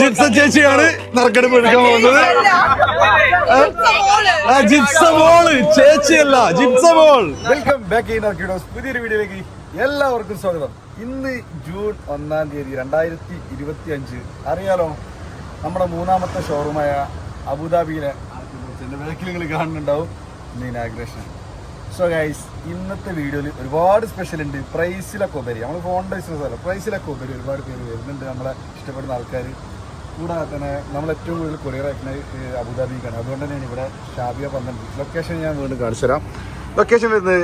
ജിപ്സ ചേച്ചിയാണ് നറുക്കെടുപ്പ് എടുക്കാൻ പോകുന്നത്. ജിപ്സ മോൾ ചേച്ചിയല്ല ജിപ്സ മോൾ വെൽക്കം ബാക്ക് ഇൻ ആർക്കിഡോസ് പുതിയൊരു വീഡിയോയിലേക്ക് എല്ലാവർക്കും സ്വാഗതം. ഇന്ന് ജൂൺ ഒന്നാം തീയതി രണ്ടായിരത്തി ഇരുപത്തി അഞ്ച് അറിയാലോ നമ്മുടെ മൂന്നാമത്തെ ഷോറൂമായ അബുദാബിയിലെ എന്റെ നിങ്ങൾ കാണുന്നുണ്ടാവും ഇന്ന് ഇനാഗ്രേഷൻ സോ ഗൈസ് ഇന്നത്തെ വീഡിയോയിൽ ഒരുപാട് സ്പെഷ്യൽ ഉണ്ട്. പ്രൈസിലൊക്കെ ഉപരി നമ്മൾ ഫോണിന്റെ ബിസിനസ് അല്ല പ്രൈസിലൊക്കെ ഉപരി ഒരുപാട് പേര് വരുന്നുണ്ട് നമ്മളെ ഇഷ്ടപ്പെടുന്ന ആൾക്കാർ കൂടാതെ തന്നെ നമ്മൾ ഏറ്റവും കൂടുതൽ കൊറിയർ അയക്കുന്നത് അബുദാബിക്കാണ്. അതുകൊണ്ട് തന്നെയാണ് ഇവിടെ ഷാബിയ പന്ത്രണ്ട്. ലൊക്കേഷൻ ഞാൻ വീണ്ടും കാണിച്ചു തരാം ലൊക്കേഷൻ വരുന്നത്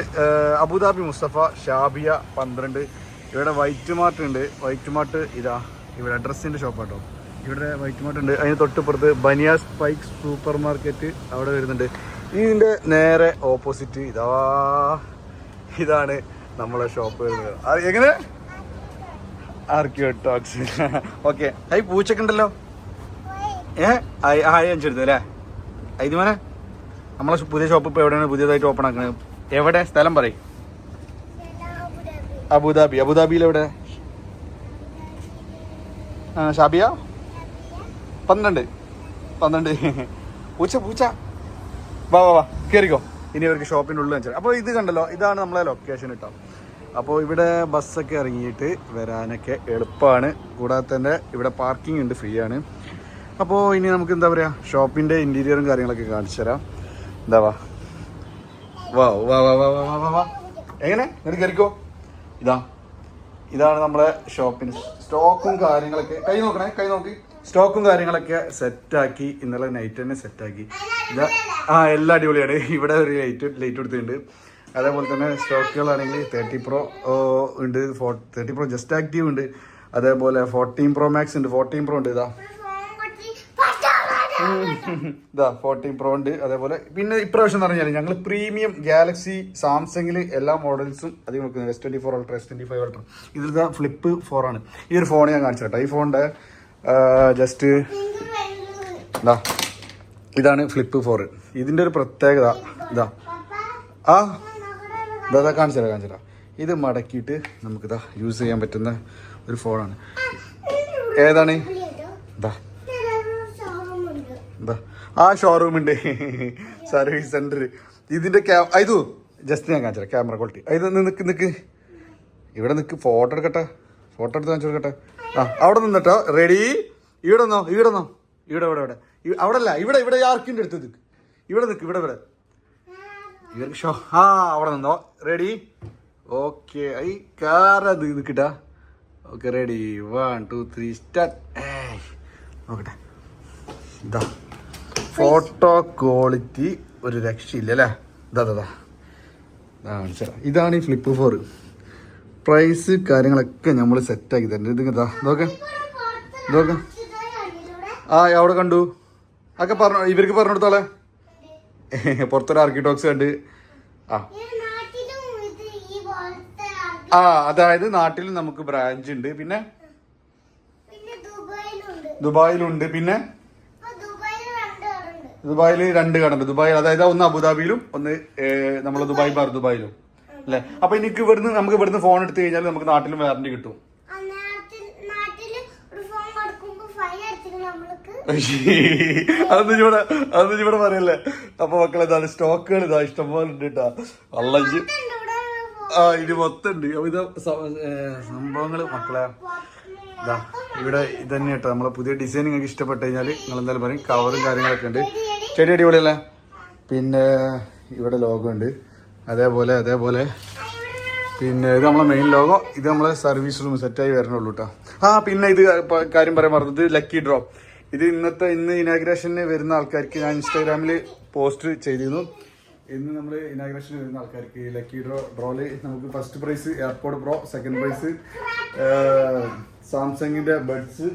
അബുദാബി മുസ്തഫ ഷാബിയ പന്ത്രണ്ട്. ഇവിടെ വൈറ്റ് മാർട്ട് ഉണ്ട്. വൈറ്റ് മാർട്ട് ഇതാ ഇവിടെ ഡ്രസ്സിന്റെ ഷോപ്പാട്ടോ ഇവിടെ വൈറ്റ് മാർട്ട് ഉണ്ട്. അതിന് തൊട്ടിപ്പുറത്ത് ബനിയാസ് സ്പൈക്സ് സൂപ്പർ മാർക്കറ്റ് അവിടെ വരുന്നുണ്ട്. ഇതിന്റെ നേരെ ഓപ്പോസിറ്റ് ഇതാ ഇതാണ് നമ്മളെ ഷോപ്പ് വരുന്നത്. എങ്ങനെ? ആർക്കിയോ ഓക്കെ ഹൈ പൂച്ചൊക്കെ ഉണ്ടല്ലോ? ഏ? ഹായ് അഞ്ചെടുത്തു അല്ലേ ഇത് മോനെ. നമ്മളെ പുതിയ ഷോപ്പ് ഇപ്പോൾ എവിടെയാണ് പുതിയതായിട്ട് ഓപ്പൺ ആക്കുന്നത് എവിടെ? സ്ഥലം പറയും. അബുദാബി. അബുദാബിയിൽ എവിടെ ഷാബിയ? പന്ത്രണ്ട്. പന്ത്രണ്ട്. പൂച്ച പൂച്ച. വാ വാ വാ കയറിക്കോ ഇനി ഇവർക്ക് ഷോപ്പിന്റെ ഉള്ളിൽ വെച്ചാൽ അപ്പോൾ ഇത് കണ്ടല്ലോ ഇതാണ് നമ്മളെ ലൊക്കേഷൻ കേട്ടോ അപ്പോൾ ഇവിടെ ബസ്സൊക്കെ ഇറങ്ങിയിട്ട് വരാനൊക്കെ എളുപ്പമാണ് കൂടാതെ തന്നെ ഇവിടെ പാർക്കിംഗ് ഉണ്ട് ഫ്രീ ആണ്. അപ്പോൾ ഇനി നമുക്ക് എന്താ പറയുക ഷോപ്പിന്റെ ഇന്റീരിയറും കാര്യങ്ങളൊക്കെ കാണിച്ചു തരാം. എന്താ വാ? വാ വാ വാ വാ വാ വാ എങ്ങനെ? നിങ്ങൾ കയറിക്കോ ഇതാ. ഇതാണ് നമ്മുടെ ഷോപ്പിന് സ്റ്റോക്കും കാര്യങ്ങളൊക്കെ കൈ നോക്കണേ കൈ നോക്കി. സ്റ്റോക്കും കാര്യങ്ങളൊക്കെ സെറ്റാക്കി ഇന്നലെ നൈറ്റ് തന്നെ സെറ്റാക്കി. ഇതാ. ആ എല്ലാം അടിപൊളിയാണ്. ഇവിടെ ഒരു ലൈറ്റ് ലൈറ്റ് കൊടുത്തിട്ടുണ്ട്. അതേപോലെ തന്നെ സ്റ്റോക്കുകളാണെങ്കിൽ തേർട്ടി പ്രോ ഉണ്ട്. ഫോ തേർട്ടി പ്രോ ജസ്റ്റ് ആക്റ്റീവ് ഉണ്ട്. അതേപോലെ ഫോർട്ടീൻ പ്രോ മാക്സ് ഉണ്ട്. ഫോർട്ടീൻ പ്രോ ഉണ്ട്. ഇതാ. ഇതാ ഫോർട്ടീൻ പ്രോ ഉണ്ട്. അതേപോലെ പിന്നെ ഇപ്രാവശ്യം എന്ന് പറഞ്ഞാൽ ഞങ്ങൾ പ്രീമിയം ഗാലക്സി സാംസങ്ങിൽ എല്ലാ മോഡൽസും അധികം നോക്കുന്നത് S twenty four Ultra S twenty five Ultra ഇതിൽ ഫ്ലിപ്പ് ഫോർ ആണ്. ഈ ഒരു ഫോൺ ഞാൻ കാണിച്ചു കേട്ടോ ഈ ഫോണിന്റെ ജസ്റ്റ് ഇതാ ഇതാണ് ഫ്ലിപ്പ് ഫോർ ഇതിന്റെ ഒരു പ്രത്യേകത ഇതാ. ആ ഇതാ ഇതാ കാണിച്ചു തരാം ഇത് മടക്കിയിട്ട് നമുക്കിതാ യൂസ് ചെയ്യാൻ പറ്റുന്ന ഒരു ഫോണാണ് ഏതാണ്? ഇതാ. എന്താ? ആ ഷോറൂം ഉണ്ട്. സർവീസ് സെന്റർ ഇതിന്റെ ക്യാ ജസ്റ്റ് ഞാൻ കാണിച്ചു ക്യാമറ ക്വാളിറ്റി ഇത് നിക്ക് നിക്ക്. ഇവിടെ നിൽക്ക് ഫോട്ടോ എടുക്കട്ടെ. ഫോട്ടോ എടുത്ത് കാണിച്ചു കൊടുക്കട്ടെ. ആ അവിടെ നിന്നിട്ടോ? റെഡി ഇവിടെ നിന്നോ? ഇവിടെ നിന്നോ? ഇവിടെ ഇവിടെ ഇവിടെ. അവിടെ അല്ല ഇവിടെ ഇവിടെ ആർക്കിന്റെ അടുത്ത് നിൽക്ക് ഇവിടെ നിൽക്ക് ഇവിടെ ഇവിടെ. ഇവർക്ക് ഷോ ആ അവിടെ നിന്നോ? റെഡി ഓക്കെ ഐ കാറത് നിൽക്കട്ടാ okay ready one two three start ഏയ് നോക്കട്ടെ. ഇതാ. ഫോട്ടോ ക്വാളിറ്റി ഒരു രക്ഷയില്ല അല്ലേ? ഇതാ ഇതാ ഇതാണ് ഈ ഫ്ലിപ്പ് ഫോർ പ്രൈസ് കാര്യങ്ങളൊക്കെ നമ്മൾ സെറ്റാക്കി തരുന്നത് ഇത് ഇതാ ഇതൊക്കെ ഇതൊക്കെ ആ അവിടെ കണ്ടു. അതൊക്കെ പറഞ്ഞു ഇവർക്ക് പറഞ്ഞു കൊടുത്തോളെ പുറത്തൊരു ആർക്കിടോക്സ് കണ്ട്. ആ. ആ അതായത് നാട്ടിൽ നമുക്ക് ബ്രാഞ്ച് ഉണ്ട്. പിന്നെ? ദുബായിലുണ്ട്. പിന്നെ ഇപ്പൊ ദുബായിൽ രണ്ട് കടണ്ട് ദുബായിൽ രണ്ട് കടണ്ട്. ദുബായിൽ അതായത് ഒന്ന് അബുദാബിയിലും ഒന്ന് നമ്മൾ ദുബായ് ബാർ ദുബായിലും. അല്ലേ? അപ്പൊ എനിക്ക് ഇവിടുന്ന് നമുക്ക് ഇവിടുന്ന് ഫോൺ എടുത്തു കഴിഞ്ഞാൽ നമുക്ക് നാട്ടിലും വാറണ്ടി കിട്ടും. അതൊന്നും ഇവിടെ അതൊന്നും ഇവിടെ പറയല്ലേ? അപ്പൊ മക്കളെ ഇതാണ് സ്റ്റോക്കുകൾ ഇതാ ഇഷ്ടംപോലെ ഉണ്ട് കേട്ടാ അള്ളഞ്ച് ആ ഇത് മൊത്തം ഉണ്ട് അപ്പൊ ഇത് സംഭവങ്ങൾ മക്കളെ ഇതാ ഇവിടെ ഇതന്നെ തന്നെ കേട്ടോ നമ്മളെ പുതിയ ഡിസൈൻ നിങ്ങൾക്ക് ഇഷ്ടപ്പെട്ട് കഴിഞ്ഞാൽ നിങ്ങൾ എന്തായാലും പറയും കവറും കാര്യങ്ങളൊക്കെ ഉണ്ട്. ചെടി അടിപൊളിയല്ലേ? പിന്നെ ഇവിടെ ലോഗോ ഉണ്ട് അതേപോലെ അതേപോലെ. പിന്നെ ഇത് നമ്മളെ മെയിൻ ലോഗോ ഇത് നമ്മളെ സർവീസ് റൂം സെറ്റായി വരണുള്ളൂ കേട്ടോ ആ പിന്നെ ഇത് കാര്യം പറയാൻ പറഞ്ഞത് ലക്കി ഡ്രോ ഇത് ഇന്നത്തെ ഇന്ന് ഇനാഗ്രേഷന് വരുന്ന ആൾക്കാർക്ക് ഞാൻ ഇൻസ്റ്റാഗ്രാമിൽ പോസ്റ്റ് ചെയ്തിരുന്നു. ഇന്ന് നമ്മൾ ഇനാഗ്രേഷന് വരുന്ന ആൾക്കാർക്ക് ലക്കി ഡ്രോ ഡ്രോയിൽ നമുക്ക് first prize AirPods pro second prize സാംസങ്ങിന്റെ ബഡ്സ്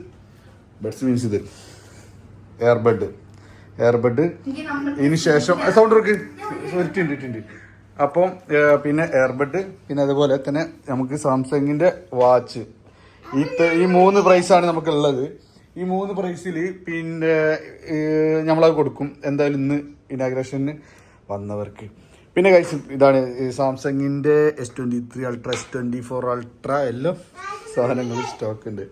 ബഡ്സ് മീൻസ് ഇത്. എയർബഡ് എയർബഡ് ഇതിന് ശേഷം സൗണ്ട് ഇറക്ക് ഇട്ടുണ്ട് ഇട്ടുണ്ട് അപ്പം പിന്നെ എയർബഡ് പിന്നെ അതുപോലെ തന്നെ നമുക്ക് സാംസങ്ങിന്റെ വാച്ച് ഈ ഈ മൂന്ന് പ്രൈസാണ് നമുക്കുള്ളത്. ഈ മൂന്ന് പ്രൈസിൽ പിന്നെ നമ്മളത് കൊടുക്കും. എന്തായാലും ഇന്ന് ഇനാഗ്രേഷന് വന്നവർക്ക്. പിന്നെ കഴിച്ച് ഇതാണ് സാംസങ്ങിന്റെ S twenty three Ultra S twenty four Ultra എല്ലാം സാധനങ്ങൾ സ്റ്റോക്ക് ഉണ്ട്.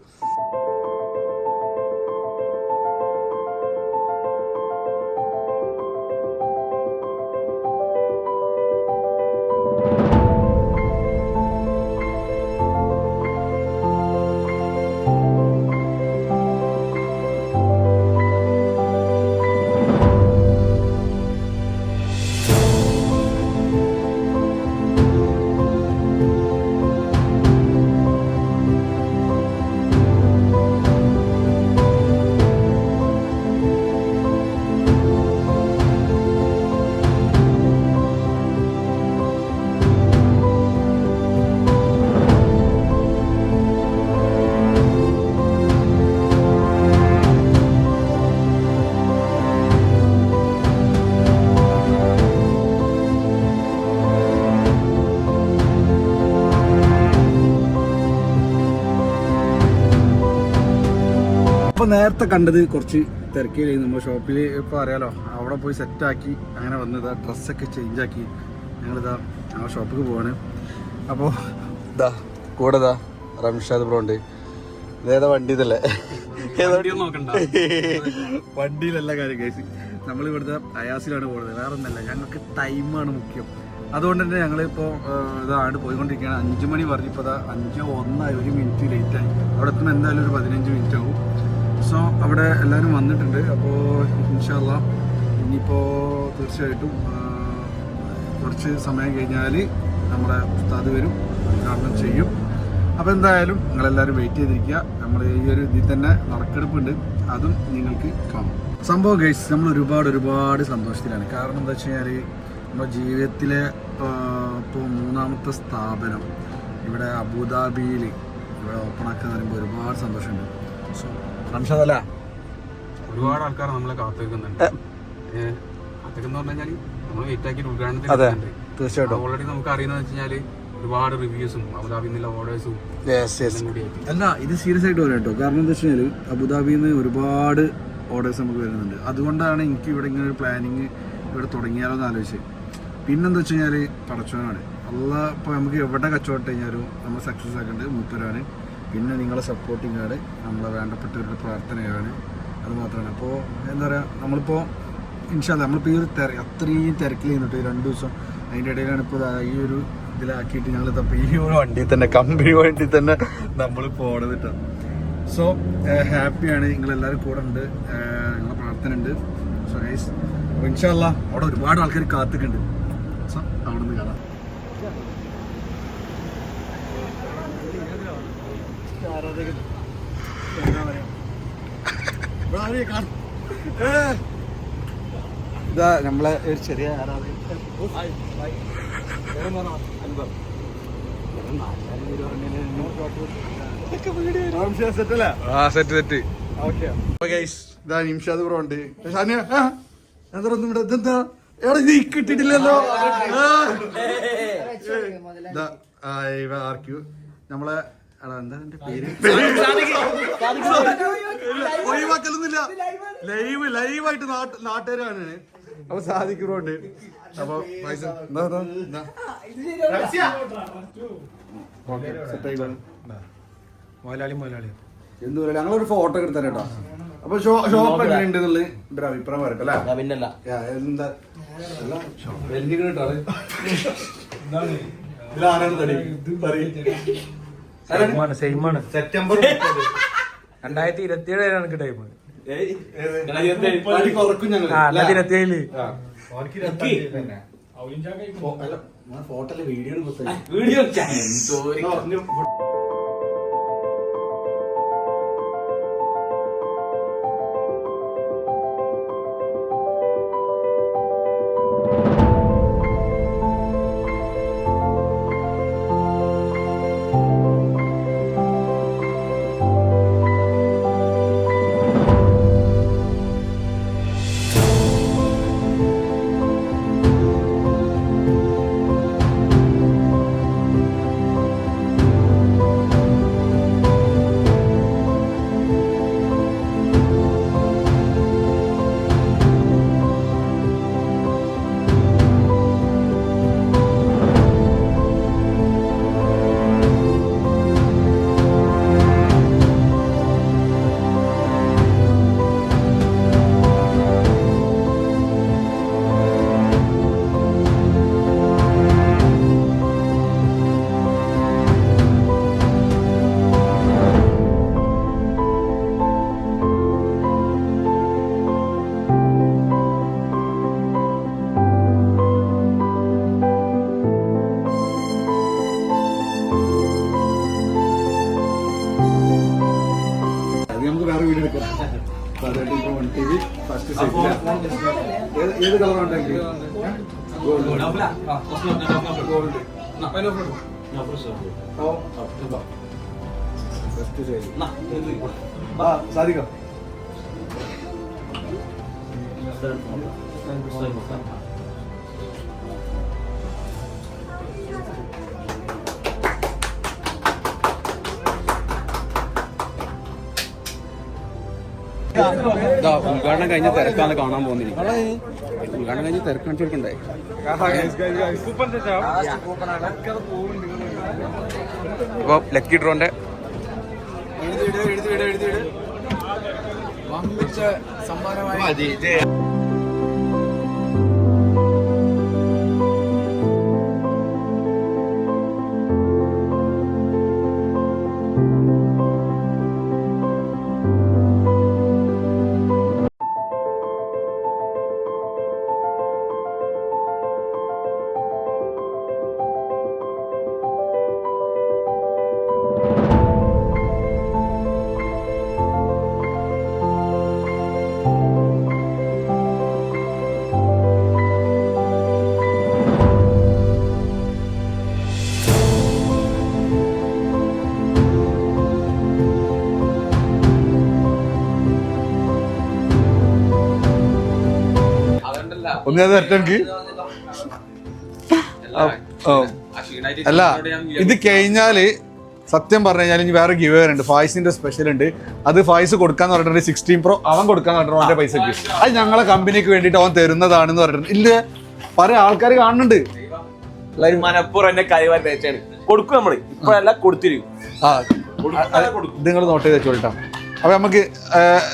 നേരത്തെ കണ്ടത് കുറച്ച് തിരക്കിലായി. നമ്മൾ ഷോപ്പിൽ ഇപ്പോൾ അറിയാലോ അവിടെ പോയി സെറ്റാക്കി അങ്ങനെ വന്നത് ഡ്രസ്സൊക്കെ ചേഞ്ച് ആക്കി. ഞങ്ങളിതാ ആ ഷോപ്പിൽ പോവാണ്. അപ്പോൾ ഇതാ കൂടെ ഇതാ റംഷാദ് ബ്രോ ഉണ്ട്. ഇതേതാ വണ്ടി ഇതല്ലേ വണ്ടിയിലല്ല കാര്യം കേസ് നമ്മൾ ഇവിടുത്തെ അയാസിലാണ് പോകുന്നത് വേറെ ഒന്നല്ല ഞങ്ങൾക്ക് ടൈമാണ് മുഖ്യം. അതുകൊണ്ട് തന്നെ ഞങ്ങളിപ്പോൾ ഇതാണ് പോയിക്കൊണ്ടിരിക്കുകയാണ്. അഞ്ച് മണി പറഞ്ഞപ്പോൾ അതാ അഞ്ചോ ഒന്നായി ഒരു മിനിറ്റ് ലേറ്റായി അവിടെ എത്തുമ്പോൾ എന്തായാലും ഒരു പതിനഞ്ച് മിനിറ്റ് ആവും. സോ അവിടെ എല്ലാവരും വന്നിട്ടുണ്ട്. അപ്പോൾ ഇൻഷാല്ല ഇനിയിപ്പോൾ തീർച്ചയായിട്ടും കുറച്ച് സമയം കഴിഞ്ഞാൽ നമ്മുടെ ഉസ്താദ് വരും ഉദ്ഘാടനം ചെയ്യും. അപ്പോൾ എന്തായാലും നിങ്ങളെല്ലാവരും വെയിറ്റ് ചെയ്തിരിക്കുക. നമ്മൾ ഈ ഒരു ഇതിൽ തന്നെ നറുക്കെടുപ്പുണ്ട്. അതും നിങ്ങൾക്ക് കാണും. സംഭവം ഗൈസ് നമ്മൾ ഒരുപാട് ഒരുപാട് സന്തോഷത്തിലാണ്. കാരണം എന്താ വെച്ച് കഴിഞ്ഞാൽ നമ്മുടെ ജീവിതത്തിലെ ഇപ്പോൾ മൂന്നാമത്തെ സ്ഥാപനം ഇവിടെ അബുദാബിയിൽ ഇവിടെ ഓപ്പൺ ആക്കുക പറയുമ്പോൾ ഒരുപാട് സന്തോഷമുണ്ട്. സോ റംഷാദല്ല ഒരുപാട് ആൾക്കാർ നമ്മളെ കാത്തിരിക്കുന്നുണ്ട്. കാത്തിരിക്കുന്ന പറഞ്ഞാൽ നമ്മൾ വെയിറ്റ് ആക്കി ഉദ്ഘാടനത്തിൽ. തീർച്ചയായിട്ടും. ഓൾറെഡി നമുക്ക് അറിയുന്നത് വെച്ചാൽ ഒരുപാട് റിവ്യൂസും അബുദാബിയിൽ നിന്നുള്ള ഓർഡേഴ്സും അല്ല ഇത് സീരിയസ് ആയിട്ട് പറയാം കേട്ടോ കാരണം എന്താ വെച്ച് കഴിഞ്ഞാൽ അബുദാബിയിൽ നിന്ന് ഒരുപാട് ഓർഡേഴ്സ് നമുക്ക് വരുന്നുണ്ട്. അതുകൊണ്ടാണ് എനിക്ക് ഇവിടെ ഇങ്ങനെ ഒരു പ്ലാനിങ് ഇവിടെ തുടങ്ങിയാലോ എന്ന് ആലോചിച്ച് പിന്നെന്താ വെച്ച് കഴിഞ്ഞാൽ പടച്ചോനാണ്. അല്ല ഇപ്പോൾ നമുക്ക് എവിടെ കച്ചവടം കഴിഞ്ഞാലും നമ്മൾ സക്സസ് ആക്കേണ്ടത് മൂപ്പരാണ് പിന്നെ നിങ്ങളെ സപ്പോർട്ടിങ് ആണ്. നമ്മളെ വേണ്ടപ്പെട്ടവരുടെ പ്രാർത്ഥനയാണ്. അത് മാത്രമാണ്. അപ്പോൾ എന്താ പറയുക നമ്മളിപ്പോൾ ഇൻഷാല്ല നമ്മളിപ്പോൾ ഈ ഒരു തിര അത്രയും തിരക്കിൽ നിന്നിട്ട് രണ്ട് ദിവസം അതിന്റെ ഇടയിലാണ് ഇപ്പോൾ ഈ ഒരു ഇതിലാക്കിയിട്ട് ഞങ്ങൾ തപ്പോൾ ഈ ഒരു വണ്ടിയിൽ തന്നെ കമ്പനി വണ്ടി തന്നെ നമ്മൾ പോണത് കേട്ടോ സോ ഹാപ്പിയാണ് നിങ്ങളെല്ലാവരും കൂടെ ഉണ്ട്. നിങ്ങളെ പ്രാർത്ഥന ഉണ്ട്. സോ ഗൈസ് അപ്പോൾ ഇൻഷാല്ല അവിടെ ഒരുപാട് ആൾക്കാർ കാത്തിക്കുന്നുണ്ട് സോ അവിടെ നിന്ന് കാണാം. ഇതാ നമ്മളെ ഒരു ചെറിയ സെറ്റല്ലേ ആ സെറ്റ് സെറ്റ് ഇതാ നിമിഷാദ് ബ്രോ ഉണ്ട്. എന്താ ഒന്നും ഇവിടെ? ഇതെന്താ? എടാ നീ കിട്ടിട്ടില്ലല്ലോ. നമ്മളെ എടാ എന്താ എന്റെ പേര്? ഒഴിവാക്കലൊന്നുമില്ല. ലൈവ് ലൈവായിട്ട് നാട്ടുകാരാണ്. അപ്പൊ സാധിക്കുന്നുണ്ട് അപ്പൊ പൈസ മുതലാളി മുതലാളി. എന്ത് പറയാ ഞങ്ങളൊരു ഫോട്ടോ എടുത്തു കേട്ടോ അപ്പൊ ഷോപ്പ് എങ്ങനെയുണ്ട് എന്നുള്ള ഒരു അഭിപ്രായം വരട്ടെ അല്ലേ? പിന്നല്ല. എന്താ? തടി? പറയ്. സെയിമാണ് സെയിമാണ്. സെപ്റ്റംബർ രണ്ടായിരത്തി ഇരുപത്തി ഏഴ് എനിക്ക് ടൈം മുപ്പത് കുറക്കും ഞങ്ങൾ ആ രണ്ടായിരത്തി ഇരുപത്തി ഏഴിൽ ഫോട്ടോ വീഡിയോ വീഡിയോ വീഡിയോ ആ സാധിക്കാം ഉദ്ഘാടനം കഴിഞ്ഞ തിരക്കാണ് കാണാൻ പോകുന്നില്ല ഉദ്ഘാടനം കഴിഞ്ഞ് തിരക്ക് കാണിച്ചു കൊടുക്കണ്ടേ അപ്പൊ ലക്കി ഡ്രോന്റെ ഒന്ന് എനിക്ക്. അല്ല ഇത് കഴിഞ്ഞാൽ സത്യം പറഞ്ഞു കഴിഞ്ഞാൽ ഇനി വേറെ ഗിവ് ഉണ്ട്. ഫായ്സിന്റെ സ്പെഷ്യൽ ഉണ്ട്. അത് ഫായ്സ് കൊടുക്കാന്ന് പറഞ്ഞിട്ടുണ്ട് സിക്സ്റ്റീൻ പ്രോ അവൻ കൊടുക്കാന്ന് പറഞ്ഞിട്ടുണ്ട് അവന്റെ പൈസക്ക്. അത് ഞങ്ങളെ കമ്പനിക്ക് വേണ്ടിയിട്ട് അവൻ തരുന്നതാണെന്ന് പറഞ്ഞിട്ടുണ്ട്. ഇല്ല പല ആൾക്കാർ കാണുന്നുണ്ട്. ലൈവ് മനപ്പൂർവം എന്നെ കരിവാരി തേച്ചാണ്. കൊടുക്കും നമ്മൾ. ഇപ്പഴല്ല കൊടുത്തിരിക്കും. ആ ഇത് നിങ്ങൾ നോട്ട് ചെയ്ത് വെച്ചോട്ടാ അപ്പൊ നമുക്ക് ഇതാ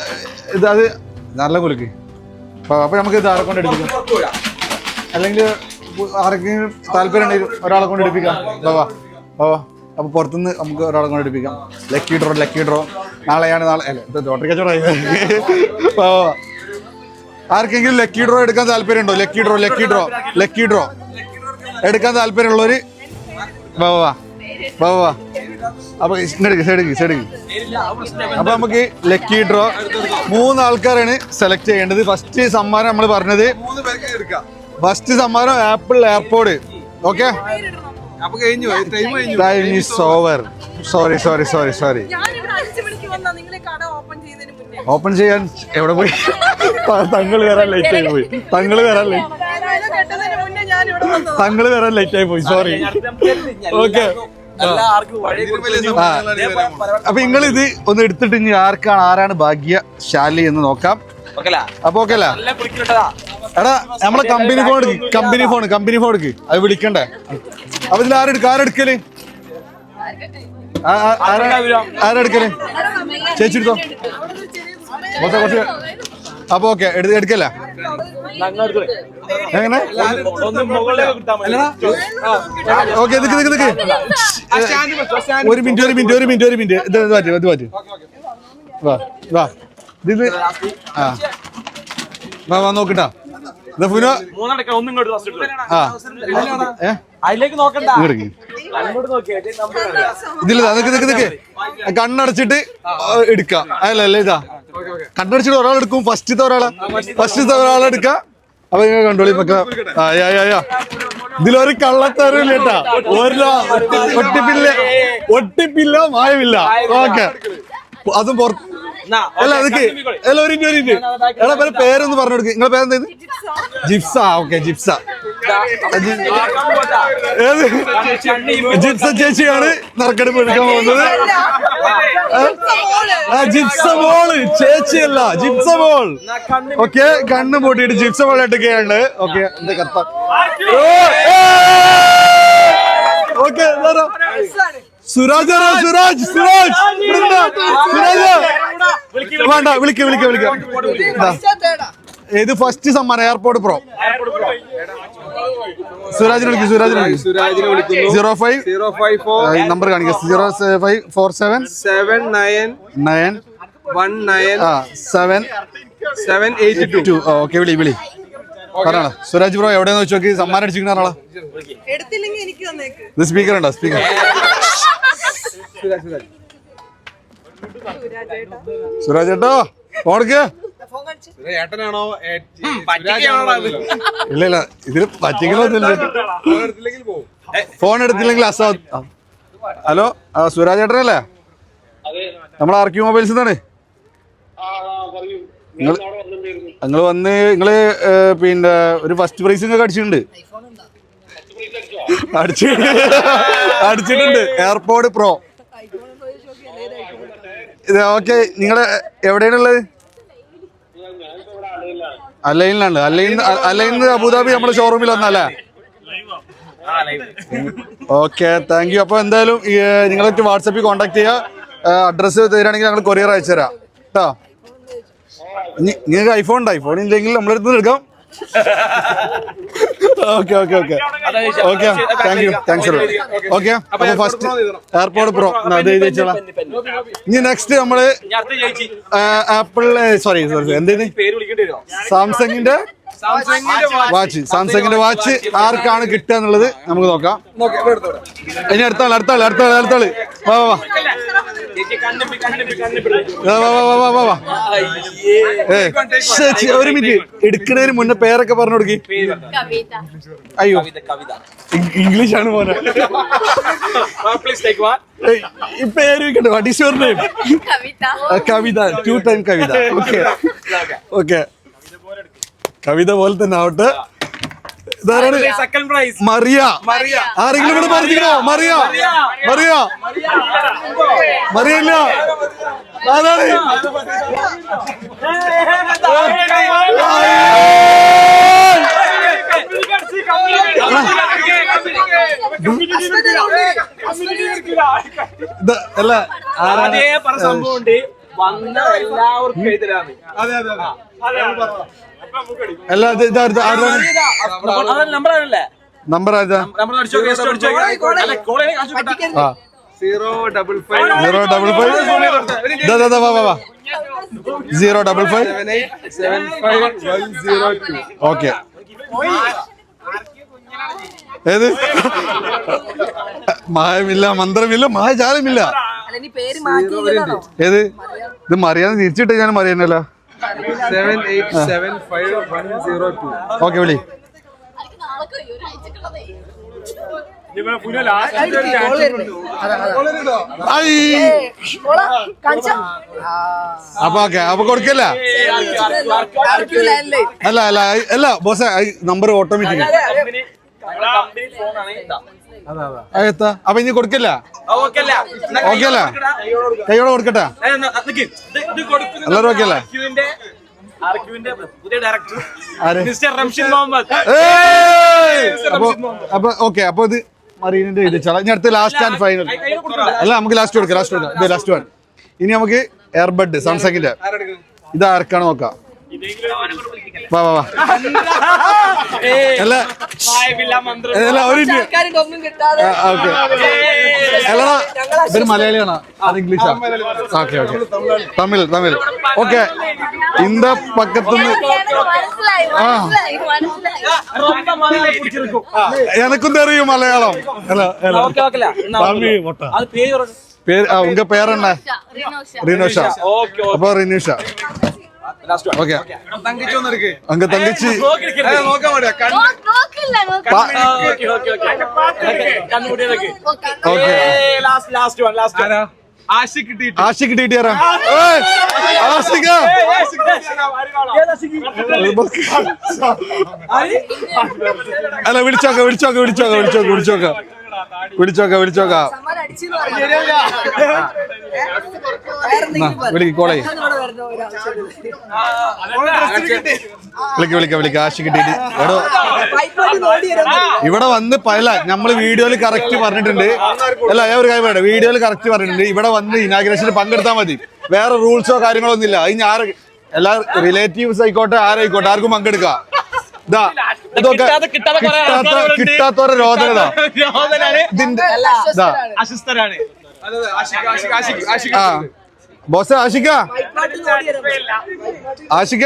ഇത് അത് നല്ല കുലുക്ക്. അപ്പൊ നമുക്ക് ഇത് ആരെ കൊണ്ട് എടുപ്പിക്കാം? അല്ലെങ്കിൽ ആർക്കെങ്കിലും താല്പര്യം ഉണ്ടെങ്കിൽ ഒരാളെ കൊണ്ട് എടുപ്പിക്കാം. ബാബാ ബാബാ അപ്പൊ പുറത്തുനിന്ന് നമുക്ക് ഒരാളെ കൊണ്ട് എടുപ്പിക്കാം. ലക്കി ഡ്രോ ലക്കി ഡ്രോ നാളെയാണ് നാളെ അല്ല ഇത് ലോട്ടറി കച്ചവടമായി ആർക്കെങ്കിലും ലക്കി ഡ്രോ എടുക്കാൻ താല്പര്യം ഉണ്ടോ lucky draw lucky draw lucky draw എടുക്കാൻ താല്പര്യമുള്ളവര് ബാബാ ബാബാ അപ്പൊ ഇങ്ങോട്ട് സൈഡ് സൈഡ് അപ്പൊ നമുക്ക് ലക്കി ഡ്രോ മൂന്ന് ആൾക്കാരാണ് സെലക്ട് ചെയ്യേണ്ടത്. ഫസ്റ്റ് സമ്മാനം നമ്മൾ പറഞ്ഞത് മൂന്ന് പേർക്ക് എടുക്കാം. ഫസ്റ്റ് സമ്മാനം Apple AirPods okay time is over sorry sorry sorry sorry open ചെയ്യാൻ എവിടെ പോയി? തങ്ങൾ വരാൻ ലേറ്റ് ആയി പോയി. തങ്ങൾ വരാൻ ലേറ്റ് തങ്ങൾ വരാൻ ലേറ്റ് ആയി പോയി. സോറി ഓക്കെ അപ്പൊ നിങ്ങൾ ഇത് ഒന്ന് എടുത്തിട്ട് ഇനി ആർക്കാണ് ആരാണ് ഭാഗ്യശാലി എന്ന് നോക്കാം. അപ്പൊ ഓക്കെ അല്ല എടാ നമ്മളെ കമ്പനി ഫോൺ എടുക്ക് കമ്പനി ഫോൺ കമ്പനി ഫോൺ എടുക്ക്. അത് വിളിക്കണ്ടേ? അപ്പൊ ഇതിൽ ആരെടുക്ക ആരെടുക്കൽ ആരെടുക്കൽ ചേച്ചി എടുത്തോ? കുറച്ച് അപ്പൊ ഓക്കെ എടുക്കല്ല? എങ്ങനെ? ഓക്കെ നിക്ക് നിക്ക് നിക്ക്. ഒരു മിനിറ്റ് ഒരു മിനിറ്റ് ഒരു മിനിറ്റ് ഒരു മിനിറ്റ്. ഇത് മാറ്റി ഇത് മാറ്റി. വാ വാ. ഇത് ആ. വാ വാ നോക്കട്ടാ. ഇതില്ല നിക്ക് നിക്ക് നിക്ക്. കണ്ണടച്ചിട്ട് എടുക്കാം. അല്ല അല്ല ഇതാ. കണ്ണടച്ചിട്ട് ഒരാൾ എടുക്കും ഫസ്റ്റത്തെ ഒരാളെ ഫസ്റ്റത്തെ ഒരാളെടുക്ക അപ്പൊ നിങ്ങൾ കണ്ടോളി യാ ഇതിലൊരു കള്ളത്തരവില്ല കേട്ടാ ഒരു ഒട്ടിപ്പില്ല ഒട്ടിപ്പില്ല മായമില്ല ഓക്കെ അതും പുറത്ത് അല്ല അതൊക്കെ അല്ല ഒരു മിനിറ്റ് ഒരു മിനിറ്റ് എടാ പേര് പേരൊന്ന് പറഞ്ഞു കൊടുക്ക് നിങ്ങളെ പേരെന്താ ജിപ്സ ഓക്കെ ജിപ്സ ഏത് ജിപ്സ ചേച്ചിയാണ് നറുക്കെടുപ്പ് എടുക്കാൻ പോകുന്നത് ജിപ്സ മോൾ ചേച്ചിയല്ല ജിപ്സം മോൾ ഓക്കെ കണ്ണ് പൂട്ടിയിട്ട് ജിപ്സം മോൾ എടുക്കുകയാണ് ഓക്കെ എന്റെ കത്ത ഓക്കെ സുരാജ് സുരാജ്. സുരാജ് സുരാജ്. വേണ്ട വിളിക്ക വിളിക്ക വിളിക്ക. ഏത് ഇത് ഫസ്റ്റ് സമ്മാനം എയർപോർട്ട് പ്രോ സുരാജിനെ വിളിക്കും സുരാജിനെ വിളിക്കും. വിളിക്കുന്നു. Zero five zero five four number കാണിക്കുക zero five four seven seven nine nine one nine seven seven eight two two okay വിളി വിളി. പറഞ്ഞോളാ സുരാജ് ബ്രോ എവിടെയെന്ന് വെച്ച് നോക്കി. സമ്മാനം അടിച്ചിരിക്കുന്ന ആളാ ഇത് സ്പീക്കർ ഉണ്ടോ? സ്പീക്കർ സുരാജ് ചേട്ടോ ഫോണക്ക് ഏട്ടനാണോ? ഇല്ല ഇല്ല ഇതിൽ ഫോൺ എടുത്തില്ലെങ്കിൽ അസാ ഹലോ സുരാജ് ഏട്ടനല്ലേ നമ്മൾ ആർ ക്യൂ മൊബൈൽസ് നിന്നാണ് നിങ്ങൾ നിങ്ങൾ വന്ന് നിങ്ങൾ പിന്നെ ഒരു ഫസ്റ്റ് പ്രൈസ് ഒക്കെ അടിച്ചിട്ടുണ്ട്. അടിച്ചു? അടിച്ചിട്ടുണ്ട്. എയർപോർട്ട് പ്രോ ഇത് ഓക്കെ നിങ്ങൾ എവിടെയാണുള്ളത്? അല്ലൈനിലാണ് Al Ain Al Ain Abu Dhabi നമ്മുടെ ഷോറൂമിൽ വന്നല്ലേ? ഓക്കെ താങ്ക് യു അപ്പോൾ എന്തായാലും നിങ്ങളെ വാട്സപ്പിൽ കോൺടാക്ട് ചെയ്യുക അഡ്രസ്സ് തരാണെങ്കിൽ ഞങ്ങൾ കൊറിയർ അയച്ചു തരാം. കേട്ടോ നിങ്ങൾക്ക് ഐഫോൺ ഉണ്ട്? ഐഫോൺ ഇല്ലെങ്കിൽ നമ്മളെടുത്ത് എടുക്കാം. Okay okay okay okay thank you thanks okay അപ്പോൾ ഫസ്റ്റ് എയർപോർട്ട് പ്രോ അത് എഴുതി വെച്ചോളാം ഇനി നെക്സ്റ്റ് നമ്മൾ ആപ്പിൾ സോറി സോറി എന്തിന് പേര് വിളിക്കേണ്ടി സാംസങ്ങിന്റെ വാച്ച് സാംസങ്ങിന്റെ വാച്ച് ആർക്കാണ് കിട്ടുക എന്നുള്ളത് നമുക്ക് നോക്കാം. ഇനി അടുത്താൾ അടുത്താൾ അടുത്താൾ അടുത്താൾ. വാ വാ വാ. ഒരു മിനിറ്റ്. എടുക്കുന്നതിന് മുന്നേ പേരൊക്കെ പറഞ്ഞു കൊടുക്കി. അയ്യോ. ഇംഗ്ലീഷ് ആണ് ഈ പേര് what is your name Kavitha. Two time Kavitha. Okay okay Kavitha പോലെ തന്നെ ആവട്ടെ. Second prize Maria. ആരെങ്കിലും ഇവിടെ പറഞ്ഞിരിക്കണോ മറിയ. മറിയ. മറിയ. ഇല്ല. അതാണ് ഇത് അല്ല ആരാണ്? സംഭവം ഉണ്ട്. വന്ന എല്ലാവർക്കും എഴുതരാന്ന്. അല്ല ഇത് ഇതാ ആരാണ്? അതല്ല number zero double five zero double five zero double five seven five one zero two okay ഏത് മായമില്ല മന്ത്രമില്ല മായജാലമില്ല അല്ല പേര് മാറ്റിയില്ലെന്നാണോ ഏത് ഇത് മറിയാതെ തിരിച്ചിട്ട് ഞാൻ മറിയാനല്ല ഓക്കെ വിളി. അപ്പൊ ഓക്കെ അപ്പൊ കൊടുക്കല്ല അല്ല അല്ല അല്ല ബോസ് നമ്പർ ഓട്ടോമാറ്റിക് എത്താ. അപ്പൊ ഇനി കൊടുക്കില്ല? ഓക്കെ അല്ല കൈയോടെ കൊടുക്കട്ടെ? എല്ലാവരും ഓക്കെ അല്ലേ ആർക്യുവിന്റെ ആർക്യുവിന്റെ പുതിയ ഡയറക്ടർ മിസ്റ്റർ റംഷിൻ മുഹമ്മദ്. ഏയ്! അപ്പൊ അപ്പൊ ഓക്കെ അപ്പൊ ഇത് മറീനിന്റെ ഇത് ചള ഇനി അടുത്ത് ലാസ്റ്റ് ആൻഡ് ഫൈനൽ അല്ല നമുക്ക് ലാസ്റ്റ് കൊടുക്കാം ലാസ്റ്റ് കൊടുക്കാം. ലാസ്റ്റ് വൺ ഇനി നമുക്ക് എയർബഡ് സാംസങ്ങിന്റെ ഇത് ആർക്കാണ് നോക്കാം. വാ വാ വാ. അല്ല അല്ല ഒരു ഓക്കെ. അല്ലടാ ഇതൊരു മലയാളിയാണോ അത് ഇംഗ്ലീഷാ. Okay okay. Tamil Tamil. Okay. ഇന്ത പക്കത്തുനിന്ന് മനസ്സിലായി ആ. എനക്കും തെറിയും മലയാളം. അല്ല അല്ല തമിഴ് പൊട്ട. അത് പേര് ഉങ്ക പേരെണ്ണ റിനോഷ. ഓക്കെ. അപ്പൊ റിനീഷ. ആഷിക് അല്ല വിളിച്ചോക്ക വിളിച്ചോക്ക വിളിച്ചോക്ക വിളിച്ചോക്ക വിളിച്ചോക്ക. വിളിച്ചോക്ക വിളിച്ചോക്ക. വിളിക്ക് വിളിക്ക വിളിക്ക ടീറ്റി എടോ. ഇവിടെ വന്ന് പല നമ്മൾ വീഡിയോയിൽ കറക്റ്റ് പറഞ്ഞിട്ടുണ്ട്. അല്ല ഞാൻ ഒരു കാര്യം പറയട്ടെ. വീഡിയോയിൽ കറക്റ്റ് പറഞ്ഞിട്ടുണ്ട്. ഇവിടെ വന്ന് ഇനാഗ്രേഷനിൽ പങ്കെടുത്താൽ മതി. വേറെ റൂൾസോ കാര്യങ്ങളോ ഒന്നും ഇല്ല അതിന് ആര് എല്ലാ റിലേറ്റീവ്സ് ആയിക്കോട്ടെ ആരായിക്കോട്ടെ ആർക്കും പങ്കെടുക്കാം. ഇതാ ഇതൊക്കെ കിട്ടാതെ- കിട്ടാതെ കുറെ കിട്ടാത്ത. കിട്ടാത്തവരെ രോദനത. ഇതിന്റെ അസ്വസ്ഥരാണ്. ആ ബോസ് ആഷിക്ക ആഷിക്ക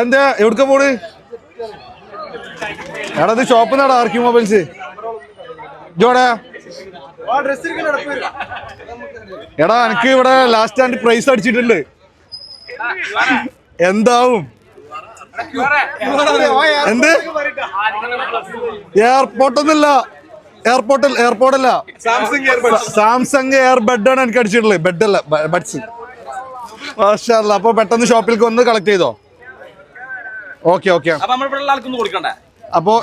എന്താ എവിടുക്ക പോണ്? എടാ ഇത് ഷോപ്പ് നാടാ ആർക്യൂ മൊബൈൽസ് ജോടാ എടാ എനിക്ക് ഇവിടെ ലാസ്റ്റ് ആൻഡ് പ്രൈസ് അടിച്ചിട്ടുണ്ട്. എന്താവും? എന്ത്? എയർപോർട്ടൊന്നുമില്ല. എയർപോർട്ടിൽ എയർപോർട്ടല്ല. സാംസങ് എയർ ബെഡാണ് ആണ് എനിക്ക് അടിച്ചിട്ടുള്ളത്. ബെഡ് അല്ല ബഡ്സ്. മാഷല്ല അപ്പൊ പെട്ടെന്ന് ഷോപ്പിൽ ഒന്ന് കളക്ട് ചെയ്തോ? Okay okay. അപ്പൊ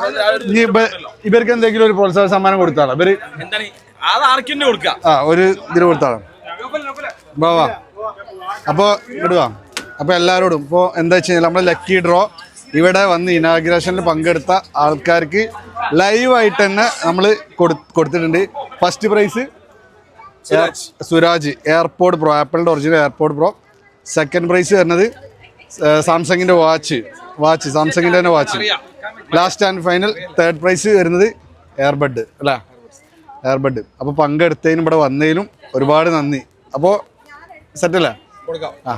ഇവർക്ക് എന്തെങ്കിലും ഒരു പ്രോത്സാഹന സമ്മാനം കൊടുത്താളോ ഇവർ ആ ഒരു ഇതിന് കൊടുത്താളോ അപ്പൊ വാ അപ്പോ ഇടുവാ അപ്പൊ എല്ലാവരോടും ഇപ്പോ എന്താ വെച്ച് കഴിഞ്ഞാൽ നമ്മുടെ ലക്കി ഡ്രോ ഇവിടെ വന്ന് ഇനാഗ്രേഷനിൽ പങ്കെടുത്ത ആൾക്കാർക്ക് ലൈവായിട്ട് തന്നെ നമ്മൾ കൊടുത്തിട്ടുണ്ട്. First prize Suraj. AirPods pro ആപ്പിളിന്റെ original AirPods pro second prize വരുന്നത് സാംസങ്ങിന്റെ വാച്ച് വാച്ച് സാംസങ്ങിന്റെ തന്നെ watch last and final third prize വരുന്നത് എയർബഡ് അല്ലേ? എയർബഡ് അപ്പോൾ പങ്കെടുത്തതിനും ഇവിടെ വന്നതിനും ഒരുപാട് നന്ദി. അപ്പോൾ സെറ്റല്ലേ ആ.